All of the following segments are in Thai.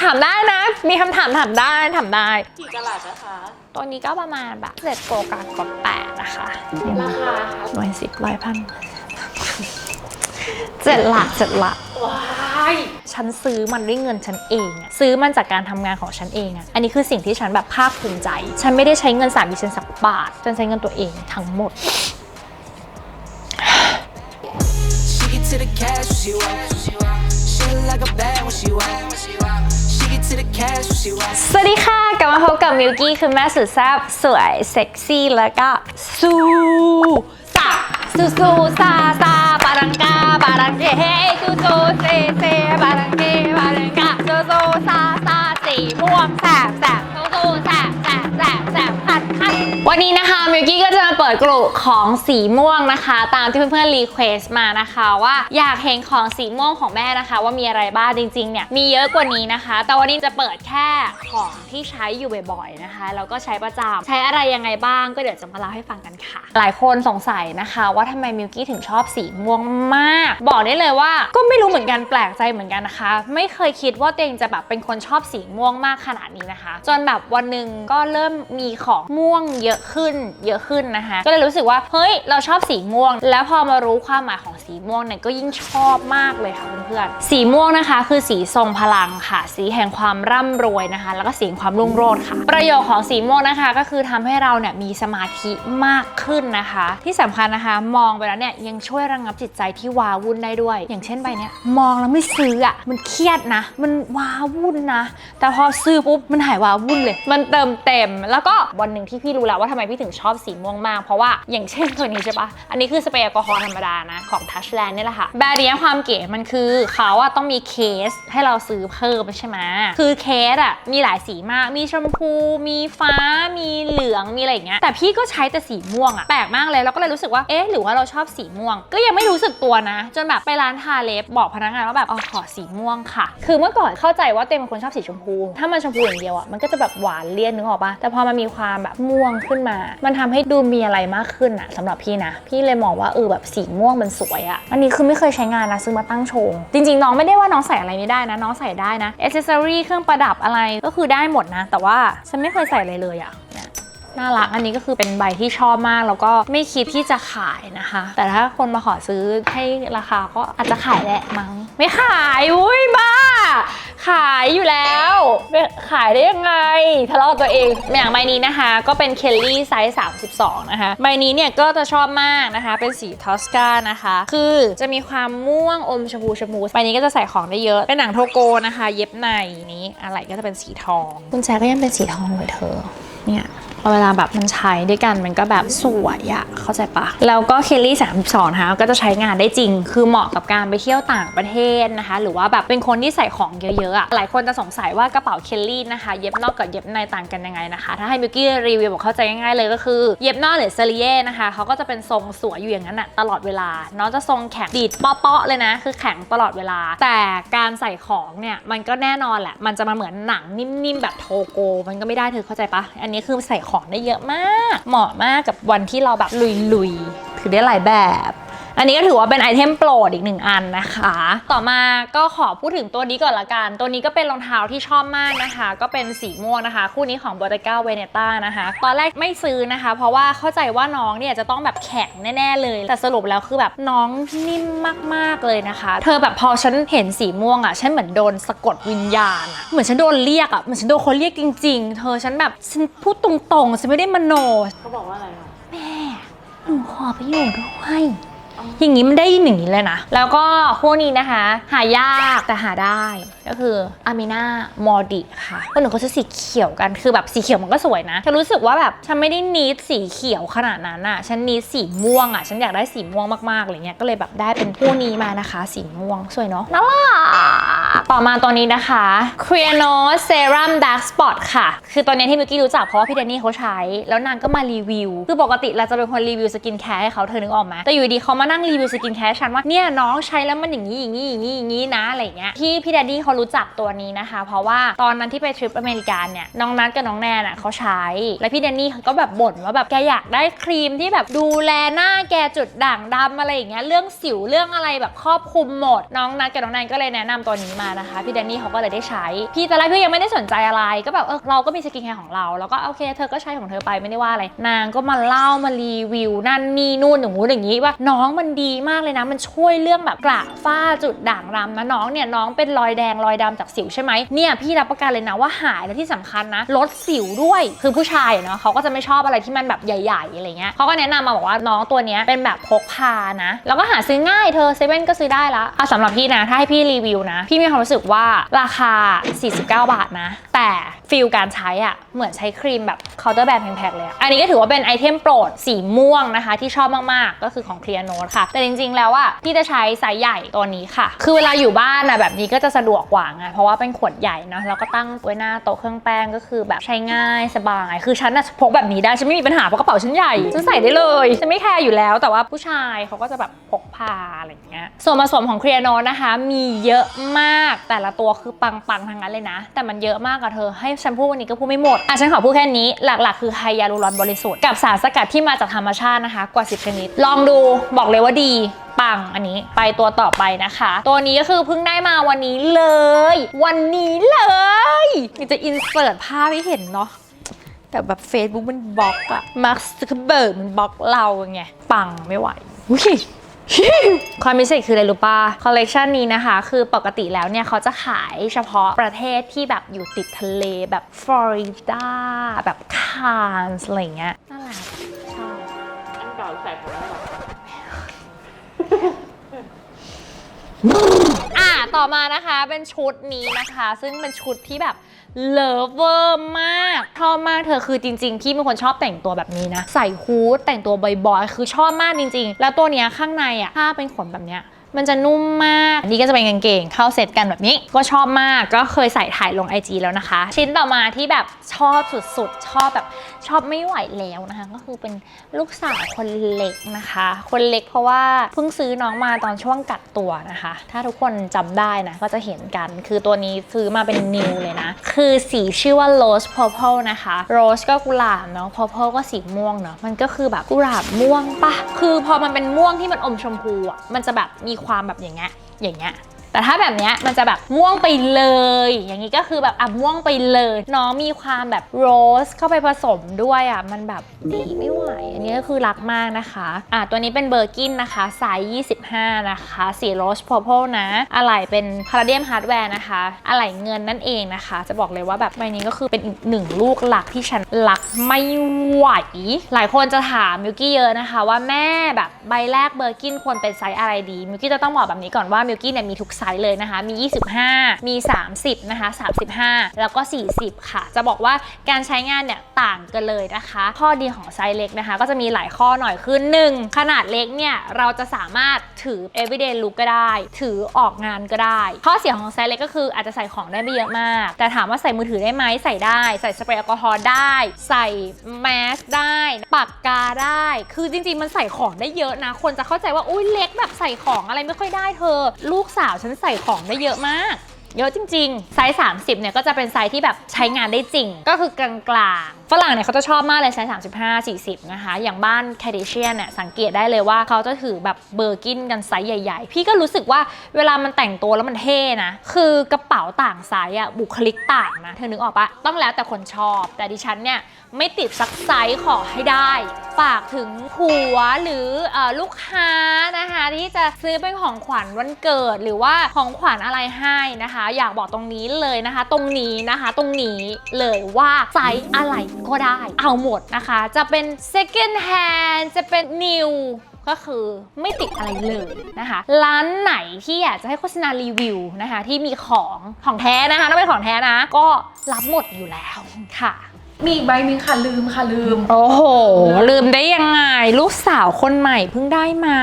ถามได้นะ มีคำถามถามได้ถามได้ กี่กะลัดนะคะ ตัวนี้ก็ประมาณแบบเจ็ดโกกากดแปดนะคะราคาร้อยสิบร้อยพันเจ็ดหลักเจ็ดหลักว้ายฉันซื้อมันด้วยเงินฉันเองอะซื้อมันจากการทำงานของฉันเองอะอันนี้คือสิ่งที่ฉันแบบภาคภูมิใจ ฉันไม่ได้ใช้เงินสามีฉันสักบาทฉันใช้เงินตัวเองทั้งหมด She get to the cash when she walk. She look สวัสดีค่ะ กลับมาพบกับมิวกี้คือแม่สุดแซ่บสวย เซ็กซี่ แล้วก็สูสาสูสูซาซาบารังกาบารังเกยสูสูเซเซบารังเกบารังกาสูสูซาซาสีม่วงแสันนี้นะคะมิวกี้ก็จะมาเปิดกลุ่มของสีม่วงนะคะ ตามที่เพื่อนๆรีเควสมานะคะว่าอยากเห็นของสีม่วงของแม่นะคะ ว่ามีอะไรบ้างจริงๆเนี่ยมีเยอะกว่านี้นะคะ แต่วันนี้จะเปิดแค่ของที่ใช้อยู่บ่อยๆนะคะแล้วก็ใช้ประจำใช้อะไรยังไงบ้างก็เดี๋ยวจะมาเล่าให้ฟังกันค่ะ หลายคนสงสัยนะคะ ว่าทำไมมิวกี้ถึงชอบสีม่วงมาก บอกได้เลยว่าก็ไม่รู้เหมือนกันแปลกใจเหมือนกันนะคะ ไม่เคยคิดว่าตัวเองจะแบบเป็นคนชอบสีม่วงมากขนาดนี้นะคะ จนแบบวันหนึ่งก็เริ่มมีของม่วงเยอะขึ้นเยอะขึ้นนะคะ ก็เลยรู้สึกว่าเฮ้ยเราชอบสีม่วง แล้วพอมารู้ความหมายของสีม่วงเนี่ยก็ยิ่งชอบมากเลยค่ะเพื่อนๆสีม่วงนะคะ คือสีทรงพลังค่ะ สีแห่งความร่ำรวยนะคะ แล้วก็สีแห่งความรุ่งโรจน์ค่ะ ประโยชน์ของสีม่วงนะคะ ก็คือทำให้เราเนี่ยมีสมาธิมากขึ้นนะคะ ที่สำคัญนะคะ มองไปแล้วเนี่ยยังช่วยระงับจิตใจที่วาวุ่นได้ด้วย อย่างเช่นใบเนี้ยมองแล้วไม่ซื้ออะมันเครียดนะ มันวาวุ่นนะ แต่พอซื้อปุ๊บมันหายวาวุ่นเลย มันเติมเต็ม แล้วก็วันหนึ่งที่พี่รู้แล้วว่าทำไมพี่ถึงชอบสีม่วงมาก เพราะว่าอย่างเช่นตัวนี้ใช่ปะอันนี้คือสเปรย์แอลกอฮอล์ธรรมดานะของ Touchland นี่แหละค่ะแบรนด์นี้ความเก๋มันคือเขาอะต้องมีเคสให้เราซื้อเพิ่มใช่ไหมคือเคสอะมีหลายสีมาก มีชมพู มีฟ้า มีเหลือง มีอะไรอย่างเงี้ย แต่พี่ก็ใช้แต่สีม่วงอะแปลกมากเลยแล้วก็เลยรู้สึกว่า เอ๊ะ หรือว่าเราชอบสีม่วง ก็ยังไม่รู้สึกตัวนะ จนแบบไปร้านทาเล็บบอกพนักงานว่าแบบ อ๋อ ขอสีม่วงค่ะ คือเมื่อก่อนเข้าใจว่าเต็มเป็นคนชอบสีชมพูถ้ามันชมพูอย่างเดียวอะมันก็จะแบบหวานเลี่ยนนึกออกปะแต่พอมันมีความแบบม่วงขึ้นมา มันทำให้ดูมีอะไรมากขึ้นอะสำหรับพี่นะ พี่เลยมองว่าเออแบบสีม่วงมันสวยอะอันนี้คือไม่เคยใช้งานนะซื้อมาตั้งโชว์จริงๆน้องไม่ได้ว่าน้องใส่อะไรไม่ได้นะน้องใส่ได้นะอ c เซอรี่เครื่องประดับอะไรก็คือได้หมดนะ แต่ว่าฉันไม่เคยใส่อะไรเลยอะ น่ารักอันนี้ก็คือเป็นใบที่ชอบมาก แล้วก็ไม่คิดที่จะขายนะคะ แต่ถ้าคนมาขอซื้อให้ราคาก็อาจจะขายแหละมั้ง ไม่ขายอุ้ยบ้า ขายอยู่แล้วขายได้ยังไงทะเลาะตัวเองอย่างใบนี้นะคะ ก็เป็นเคลลี่ไซส์32 นะคะ ใบนี้เนี่ยก็จะชอบมากนะคะ เป็นสีทอสกานะคะ คือจะมีความม่วงอมชมพูชมพูใบนี้ก็จะใส่ของได้เยอะเป็นหนังโทโกนะคะ เย็บในนี้อะไรก็จะเป็นสีทองกุญแจก็ยังเป็นสีทองเลยเธอ เนี่ย พอเวลาแบบมันใช้ด้วยกันมันก็แบบสวยอะเข้าใจปะแล้วก็เคลลี่32นะคะก็จะใช้งานได้จริง คือเหมาะกับการไปเที่ยวต่างประเทศนะคะ หรือว่าแบบเป็นคนที่ใส่ของเยอะๆอะหลายคนจะสงสัยว่ากระเป๋าเคลลี่นะคะ เย็บนอกกับเย็บในต่างกันยังไงนะคะ ถ้าให้บิวกี้รีวิวบอกเข้าใจง่ายๆเลยก็คือเย็บนอกหรือเซรีเย่นะคะเขาก็จะเป็นทรงสวยอยู่อย่างนั้นอะตลอดเวลาน้องจะทรงแข็งดีดเปาะๆเลยนะ คือแข็งตลอดเวลา แต่การใส่ของเนี่ยมันก็แน่นอนแหละมันจะมาเหมือนหนังนิ่มๆแบบโทโก มันก็ไม่ได้เธอเข้าใจปะอันนี้คือใส่ของได้เยอะมาก เหมาะมากกับวันที่เราแบบลุยๆ ถือได้หลายแบบ อันนี้ก็ถือว่าเป็นไอเทมโปรดอีกหนึ่งอันนะคะ ต่อมาก็ขอพูดถึงตัวนี้ก่อนละกัน ตัวนี้ก็เป็นรองเท้าที่ชอบมากนะคะ ก็เป็นสีม่วงนะคะ คู่นี้ของ b o t e g a v e n e t a นะคะ ตอนแรกไม่ซื้อนะคะ เพราะว่าเข้าใจว่าน้องเนี่ยจะต้องแบบแข็งแน่ๆเลย แต่สรุปแล้วคือแบบน้องนิ่มมากๆเลยนะคะ เธอแบบพอฉันเห็นสีม่วงอะฉันเหมือนโดนสะกดวิญญาณอะเหมือนฉันโดนเรียกอะเหมือนฉันโดนคนเรียกจริง ๆ เธอฉันแบบฉันพูดตรงๆฉันไม่ได้มโนเขาบอกว่าอะไรคะแม่หนูขอไปอยู่ด้วย อย่างนี้มันได้ยินอย่างนี้เลยนะ แล้วก็พวกนี้นะคะ หายากแต่หาได้ก็คืออามิน่ามอดิค่ะคนหนึ่งเขาจะสีเขียวกันคือแบบสีเขียวมันก็สวยนะฉันรู้สึกว่าแบบฉันไม่ได้นีดสีเขียวขนาดนั้นอะฉันนีดสีม่วงอะฉันอยากได้สีม่วงมากๆอะไรเงี้ยก็เลยแบบได้เป็นพวกนี้มานะคะ สีม่วงสวยเนาะน่ารักต่อมาตัวนี้นะคะ c r e a n o Serum Dark Spot ค่ะ คือตัวเนี้ยที่มิวกี้รู้จักเพราะว่าพี่แดนนี่เขาใช้ แล้วนางก็มารีวิว คือปกติเราจะเป็นคนรีวิวสกินแคร์ให้เขาเธอนึกออกไหมแต่อยู่ดีเขามานั่งรีวิวสกินแคร์ฉันว่าเนี่ยน้องใช้แล้วมันอย่างนี้อย่างนี้อย่างนี้อย่างนี้นะอะไรเงี้ยที่พี่แดนนี่เขารู้จักตัวนี้นะคะ เพราะว่าตอนนั้นที่ไปทริปอเมริกาเนี่ยน้องนัทกับน้องแนนอะเขาใช้ แล้วพี่แดนนี่เขาก็แบบบ่นว่าแบบแกอยากได้ครีมที่แบบดูแลหน้าแกจุดด่างดำอะไรอย่างเงี้ยเรื่องสิวเรื่องอะไรแบบครอบคลุมหมด น้องนัทกับน้องแนนก็เลยแนะนำตัวนี้มานะคะพี่แดนนี่เขาก็เลยได้ใช้ พี่ตอนแรกพี่ยังไม่ได้สนใจอะไรก็แบบเออเราก็มีสกินแคร์ของเราแล้วก็โอเคเธอก็ใช้ของเธอไปไม่ได้ว่าอะไรนางก็มาเล่ามารีวิวนั่นนี่นู่นอย่างงู้นอย่างนี้ว่าน้องมันดีมากเลยนะ มันช่วยเรื่องแบบกระฝ้าจุดด่างดำนะน้องเนี่ยน้องเป็นรอยแดงรอยดำจากสิวใช่ไหมเนี่ยพี่รับประกันเลยนะว่าหายและที่สำคัญนะลดสิวด้วยคือผู้ชายเนาะเขาก็จะไม่ชอบอะไรที่มันแบบใหญ่ๆอะไรเงี้ยเขาก็แนะนำมาบอกว่าน้องตัวนี้เป็นแบบพกพานะ แล้วก็หาซื้อง่ายเธอเซเว่นก็ซื้อได้ละอะสำหรับพี่นะถ้าให้พี่รีวิวนะ พี่มีความรู้สึกว่าราคา 49 บาทนะ แต่ฟิลการใช้อะเหมือนใช้ครีมแบบเคาน์เตอร์แบรนด์แพงๆเลยอันนี้ก็ถือว่าเป็นไอเทมโปรดสีม่วงนะคะ ที่ชอบมากๆก็คือของ Clear Note ค่ะ แต่จริงๆ แล้วอะพี่จะใช้ไซส์ใหญ่ตัวนี้ค่ะ คือเวลาอยู่บ้านอะแบบนี้ก็จะสะดวกกว่าไงเพราะว่าเป็นขวดใหญ่เนาะแล้วก็ตั้งไว้หน้าโต๊ะเครื่องแป้งก็คือแบบใช้ง่ายสบาย คือฉันอะพกแบบนี้ได้ฉันไม่มีปัญหาเพราะกระเป๋าฉันใหญ่ฉันใส่ได้เลยฉันไม่แคร์อยู่แล้ว แต่ว่าผู้ชายเขาก็จะแบบพก พาอะไรอย่างเงี้ยส่วนผสมของ Clear Note นะคะ มีเยอะมากแต่ละตัวคือปังๆทั้งนั้นเลยนะ แต่มันเยอะมากอะเธอให้ฉันพูดวันนี้ก็พูดไม่หมดอะฉันขอพูดแค่นี้หลักๆ คือไฮยาลูรอนบริสุทธิ์กับสารสกัดที่มาจากธรรมชาตินะคะกว่า 10 ชนิด ลองดูบอกเลยว่าดีปังอันนี้ไปตัวต่อไปนะคะ ตัวนี้ก็คือเพิ่งได้มาวันนี้เลย วันนี้เลยนี่จะอินเสิร์ตภาพให้เห็นเนาะแต่แบบ Facebook มันบล็อกอะมาร์คซักเบิร์กมันบล็อกเราไงปังไม่ไหวอุ๊ย ความพิเศษคืออะไรรู้ป่ะคอลเลกชันนี้นะคะ คือปกติแล้วเนี่ยเขาจะขายเฉพาะประเทศที่แบบอยู่ติดทะเลแบบฟลอริดาแบบคานส์อะไรเงี้ยน่ารักชอบอันเก่าใส่ผมแล้วหรอ อะต่อมานะคะเป็นชุดนี้นะคะ ซึ่งเป็นชุดที่แบบเลิฟเวอร์มากชอบมากเธอคือจริง ๆ พี่เป็นคนชอบแต่งตัวแบบนี้นะ ใส่ฮูดแต่งตัวบ่อยๆ คือชอบมากจริง ๆ แล้วตัวเนี้ยข้างในอะถ้าเป็นขนแบบเนี้ย มันจะนุ่มมาก นี่ก็จะเป็นกางเกงเข้าเซตกันแบบนี้ ก็ชอบมาก ก็เคยใส่ถ่ายลง IG แล้วนะคะ ชิ้นต่อมาที่แบบชอบสุดๆ ชอบแบบชอบไม่ไหวแล้วนะคะ ก็คือเป็นลูกสาวคนเล็กนะคะ คนเล็กเพราะว่าเพิ่งซื้อน้องมาตอนช่วงกัดตัวนะคะ ถ้าทุกคนจำได้นะ ก็จะเห็นกัน คือตัวนี้ซื้อมาเป็นนิวเลยนะ คือสีชื่อว่า rose purple นะคะ rose ก็กุหลาบเนาะ purple ก็สีม่วงเนาะ มันก็คือแบบกุหลาบม่วงปะคือพอมันเป็นม่วงที่มันอมชมพูอะ มันจะแบบมีความแบบอย่างเงี้ยอย่างเงี้ย แต่ถ้าแบบเนี้ยมันจะแบบม่วงไปเลย อย่างนี้ก็คือแบบอะม่วงไปเลยน้องมีความแบบโรสเข้าไปผสมด้วยอะมันแบบดีไม่ไหว อันนี้ก็คือรักมากนะคะอะตัวนี้เป็นเบอร์กินนะคะไซส์25 นะคะสีโรสพอร์เพลนะ อะไหล่เป็นพาราเดียมฮาร์ดแวร์นะคะ อะไหล่เงินนั่นเองนะคะ จะบอกเลยว่าแบบใบนี้ก็คือเป็นอีกหนึ่งลูกหลักที่ฉันรักไม่ไหว หลายคนจะถามมิวกี้เยอะนะคะว่าแม่แบบใบแรกเบอร์กินควรเป็นไซส์อะไรดีมิวกี้จะต้องบอกแบบนี้ก่อนว่ามิวกี้เนี่ยมีทุกไซส์เลยนะคะ มี 25 มี 30 นะคะ 35 แล้วก็ 40 ค่ะ จะบอกว่าการใช้งานเนี่ยต่างกันเลยนะคะ ข้อดีของไซส์เล็กนะคะ ก็จะมีหลายข้อหน่อยคือ 1 ขนาดเล็กเนี่ย เราจะสามารถถือ everyday look ก็ได้ ถือออกงานก็ได้ ข้อเสียของไซส์เล็กก็คืออาจจะใส่ของได้ไม่เยอะมาก แต่ถามว่าใส่มือถือได้ไหมใส่ได้ ใส่สเปรย์แอลกอฮอล์ได้ ใส่แมสได้ปากกาได้ คือจริงๆ มันใส่ของได้เยอะนะ คนจะเข้าใจว่าอุ้ยเล็กแบบใส่ของอะไรไม่ค่อยได้เธอ ลูกสาวฉันใส่ของได้เยอะมาก เยอะจริงๆ ไซส์ 30 เนี่ยก็จะเป็นไซส์ที่แบบใช้งานได้จริง ก็คือกลางๆ ฝรั่งเนี่ยเขาจะชอบมากเลยไซส์ 35 40 นะคะ อย่างบ้านแคดิเชียนเนี่ยสังเกตได้เลยว่าเขาจะถือแบบเบอร์กินกันไซส์ใหญ่ๆ พี่ก็รู้สึกว่าเวลามันแต่งตัวแล้วมันเท่นะ คือกระเป๋าต่างไซส์อะบุคลิกต่างนะ เธอนึกออกปะต้องแล้วแต่คนชอบ แต่ดิฉันเนี่ยไม่ติดสักไซส์ขอให้ได้ ฝากถึงผัวหรือเออลูกค้านะคะที่จะซื้อเป็นของขวัญวันเกิดหรือว่าของขวัญอะไรให้นะคะอยากบอกตรงนี้เลยนะคะ ตรงนี้นะคะ ตรงนี้เลยว่าไซส์อะไรก็ได้ เอาหมดนะคะ จะเป็น second hand จะเป็น new ก็คือไม่ติดอะไรเลยนะคะ ร้านไหนที่อยากจะให้โฆษณารีวิวนะคะ ที่มีของของแท้นะคะต้องเป็นของแท้นะ ก็รับหมดอยู่แล้วค่ะ มีอีกใบหนึงค่ะลืมค่ะลืม โอ้โห ลืมได้ยังไง ลูกสาวคนใหม่เพิ่งได้มา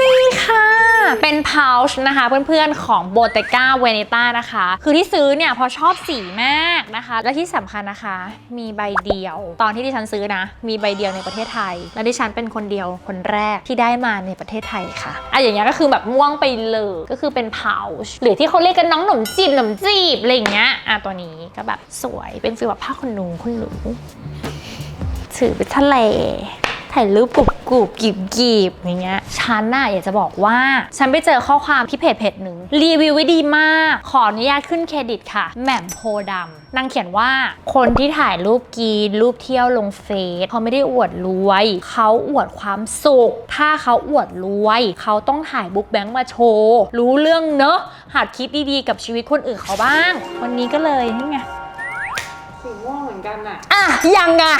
นี่ค่ะ เป็นพาวช์นะคะเพื่อนๆของ b o t e g a Veneta นะคะ คือที่ซื้อเนี่ยพราะชอบสีมากนะคะ และที่สำคัญนะคะ มีใบเดียว ตอนที่ดิฉันซื้อนะ มีใบเดียวในประเทศไทย และดิฉันเป็นคนเดียวคนแรกที่ได้มาในประเทศไทยค่ะอะอย่างเงี้ยก็คือแบบม่วงไปเลยก็คือเป็นพาวช์หรือที่เขาเรียกกันน้องหนมจีบหนมจีบอะไรอย่างเงี้ยอะตัวนี้ก็แบบสวยเป็นฟีลแบบผ้าขนหนูคุณหนูถือไปทะเล ถ่ายรูปกรุบกรุบกีบกีบอย่างเงี้ยฉันน่ะอยากจะบอกว่า ฉันไปเจอข้อความที่เพจเพจหนึ่งรีวิวไว้ดีมาก ขออนุญาตขึ้นเครดิตค่ะแหม่มโพธิ์ดำนางเขียนว่าคนที่ถ่ายรูปกีนรูปเที่ยวลงเฟซเขาไม่ได้อวดรวย เขาอวดความสุข ถ้าเขาอวดรวย เขาต้องถ่ายบุ๊กแบงค์มาโชว์รู้เรื่องเนอะหัดคิดดีๆกับชีวิตคนอื่นเขาบ้าง วันนี้ก็เลยนี่ไงสีม่วงเหมือนกันอะอะยังอะ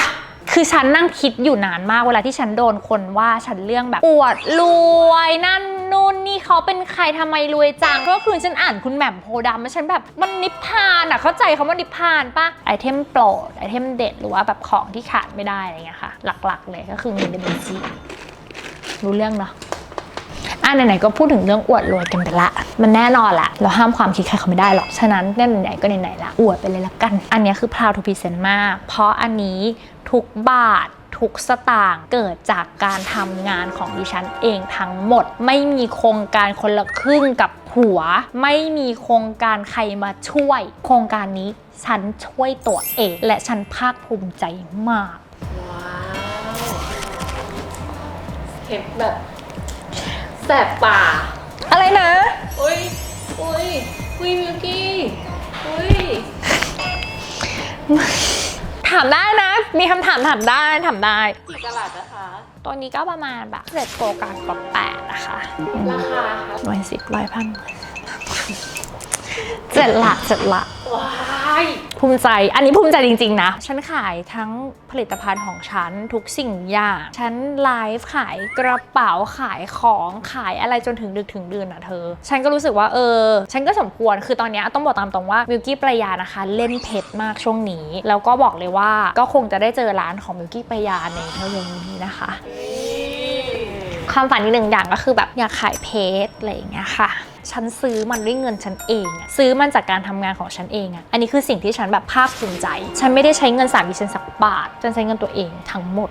คือฉันนั่งคิดอยู่นานมากเวลาที่ฉันโดนคนว่าฉันเรื่องแบบอวดรวยนั่นนู่นนี่เขาเป็นใครทำไมรวยจังก็คือฉันอ่านคุณแหม่มโพดำแล้วฉันแบบมันนิพพานอะเข้าใจคำว่านิพพานปะไอเทมโปรดไอเทมเด็ดหรือว่าแบบของที่ขาดไม่ได้อะไรเงี้ยค่ะ หลักๆ เลยก็คือเงินในบัญชีรู้เรื่องเนาะอะไหนๆก็พูดถึงเรื่องอวดรวยกันไปละ มันแน่นอนละเราห้ามความคิดใครเขาไม่ได้หรอก ฉะนั้นเนี่ยไหนๆก็ไหนๆละอวดไปเลยละกัน อันนี้คือ proud to present มาก เพราะอันนี้ ทุกบาททุกสตางค์เกิดจากการทำงานของดิฉันเองทั้งหมด ไม่มีโครงการคนละครึ่งกับผัว ไม่มีโครงการใครมาช่วย โครงการนี้ฉันช่วยตัวเองและฉันภาคภูมิใจมาก ว้าวเห็นแบบแสบป่า อะไรนะ อุ้ยอุ้ยอุ้ยมิวกี้อุ้ย ถามได้นะ มีคำถามถามได้ถามได้ กี่กะลัดนะคะ ตัวนี้ก็ประมาณแบบเจ็ดโปรกลางกว่าแปดนะคะ ราคาคะร้อยสิบร้อยพัน เจ็ดหลักเจ็ดหลักว้ายภูมิใจ อันนี้ภูมิใจจริง ๆ นะ ฉันขายทั้งผลิตภัณฑ์ของฉันทุกสิ่งอย่าง ฉันไลฟ์ขายกระเป๋าขายของขายอะไรจนถึงดึกถึงดื่นอะเธอ ฉันก็รู้สึกว่าเออ ฉันก็สมควร คือตอนเนี้ยต้องบอกตามตรงว่ามิวกี้ประยานะคะ เล่นเพชรมากช่วงนี้ แล้วก็บอกเลยว่าก็คงจะได้เจอร้านของมิวกี้ประยาในเร็วๆนี้นะคะ ความฝันอีกหนึ่งอย่างก็คือแบบอยากขายเพชรอะไรอย่างเงี้ยค่ะ ฉันซื้อมันด้วยเงินฉันเองอะซื้อมันจากการทำงานของฉันเองอะอันนี้คือสิ่งที่ฉันแบบภาคภูมิใจ ฉันไม่ได้ใช้เงินสามีฉันสักบาท ฉันใช้เงินตัวเองทั้งหมด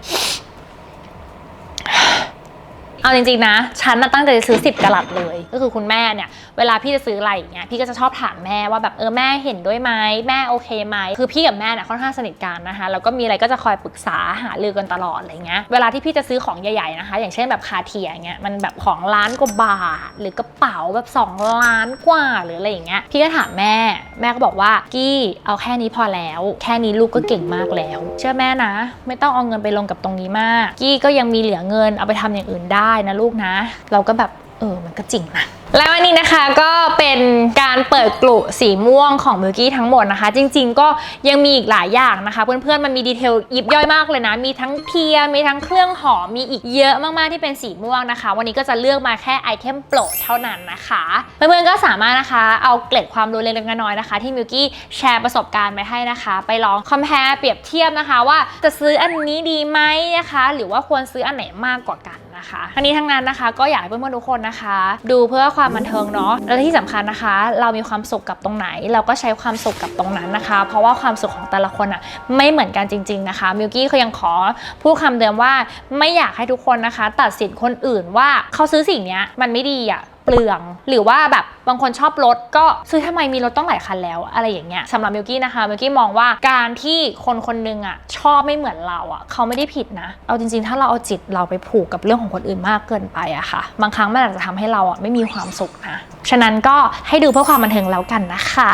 เอาจริงๆนะ ฉันน่ะตั้งใจจะซื้อ 10กะลัดเลย ก็คือคุณแม่เนี่ย เวลาพี่จะซื้ออะไรอย่างเงี้ย พี่ก็จะชอบถามแม่ว่าแบบเออแม่เห็นด้วยไหมแม่โอเคไหม คือพี่กับแม่เนี่ยค่อนข้างสนิทกันนะคะ แล้วก็มีอะไรก็จะคอยปรึกษาหารือกันตลอดอะไรเงี้ย เวลาที่พี่จะซื้อของใหญ่ๆนะคะ อย่างเช่นแบบคาเทียอย่างเงี้ย มันแบบของล้านกว่าบาท หรือกระเป๋าแบบ 2 ล้านกว่าหรืออะไรอย่างเงี้ย พี่ก็ถามแม่ แม่ก็บอกว่ากี้เอาแค่นี้พอแล้ว แค่นี้ลูกก็เก่งมากแล้ว เชื่อแม่นะ ไม่ต้องเอาเงินไปลงกับตรงนี้มาก กี้ก็ยังมีเหลือเงินเอาไปทำอย่างอื่นได้ได้นะลูกนะ เราก็แบบเออมันก็จริงนะแล้ววันนี้นะคะก็เป็นการเปิดกลุ่สีม่วงของมิลกี้ทั้งหมดนะคะ จริงๆก็ยังมีอีกหลายอย่างนะคะ เพื่อนๆมันมีดีเทลยิบย่อยมากเลยนะ มีทั้งเทียมีทั้งเครื่องหอมมีอีกเยอะมากๆที่เป็นสีม่วงนะคะ วันนี้ก็จะเลือกมาแค่ไอเทมโปรดเท่านั้นนะคะเพื่อนๆก็สามารถนะคะเอาเกล็ดความรู้เล็กๆน้อยๆนะคะ ที่มิลกี้แชร์ประสบการณ์ไปให้นะคะ ไปลองคอม p พ r e เปรียบเทียบนะคะ ว่าจะซื้ออันนี้ดีไหมนะคะ หรือว่าควรซื้ออันไหนมากกว่ากัน นะคะ ทั้งนี้ทั้งนั้นนะคะ ก็อยากให้เพื่อนๆทุกคนนะคะ ดูเพื่อความบันเทิงเนาะและที่สำคัญนะคะ เรามีความสุขกับตรงไหน เราก็ใช้ความสุขกับตรงนั้นนะคะ เพราะว่าความสุขของแต่ละคนอะไม่เหมือนกันจริง ๆนะคะมิวกี้เขายังขอพูดคำเดิมว่าไม่อยากให้ทุกคนนะคะ ตัดสินคนอื่นว่าเขาซื้อสิ่งนี้มันไม่ดีอะเปลือง หรือว่าแบบบางคนชอบรถก็ซื้อทำไมมีรถต้องหลายคันแล้ว อะไรอย่างเงี้ยสำหรับมิวกี้นะคะมิวกี้มองว่าการที่คนคนหนึงอะชอบไม่เหมือนเราอะเขาไม่ได้ผิดนะ เอาจริงๆ ถ้าเราเอาจิตเราไปผูกกับเรื่องของคนอื่นมากเกินไปอะค่ะ บางครั้งมันอาจจะทำให้เราอะไม่มีความสุขนะฉะนั้นก็ให้ดูเพื่อความบันเทิงแล้วกันนะคะ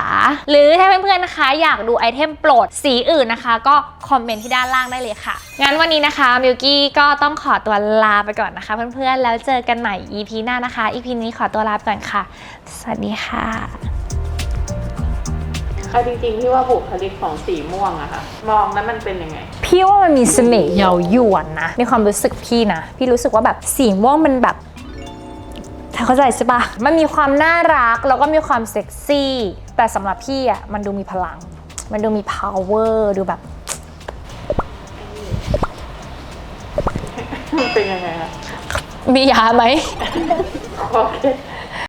หรือถ้าเพื่อนๆนะคะ อยากดูไอเทมโปรดสีอื่นนะคะ ก็คอมเมนต์ที่ด้านล่างได้เลยค่ะ งั้นวันนี้นะคะมิวกี้ก็ต้องขอตัวลาไปก่อนนะคะ เพื่อนๆแล้วเจอกันใหม่ EP หน้านะคะ EP นี้ขอตัวลาไปก่อนค่ะ สวัสดีค่ะเอาจริงๆที่ว่าบุคลิกของสีม่วงอะค่ะ มองแล้วมันเป็นยังไง พี่ว่ามันมีเสน่ห์เยาวยวนนะในความรู้สึกพี่นะ พี่รู้สึกว่าแบบสีม่วงมันแบบ เธอเข้าใจใช่ปะมันมีความน่ารักแล้วก็มีความเซ็กซี่ แต่สำหรับพี่อะมันดูมีพลัง มันดูมี power ดูแบบมันเป็นยังไงคะมียาไหม โอเค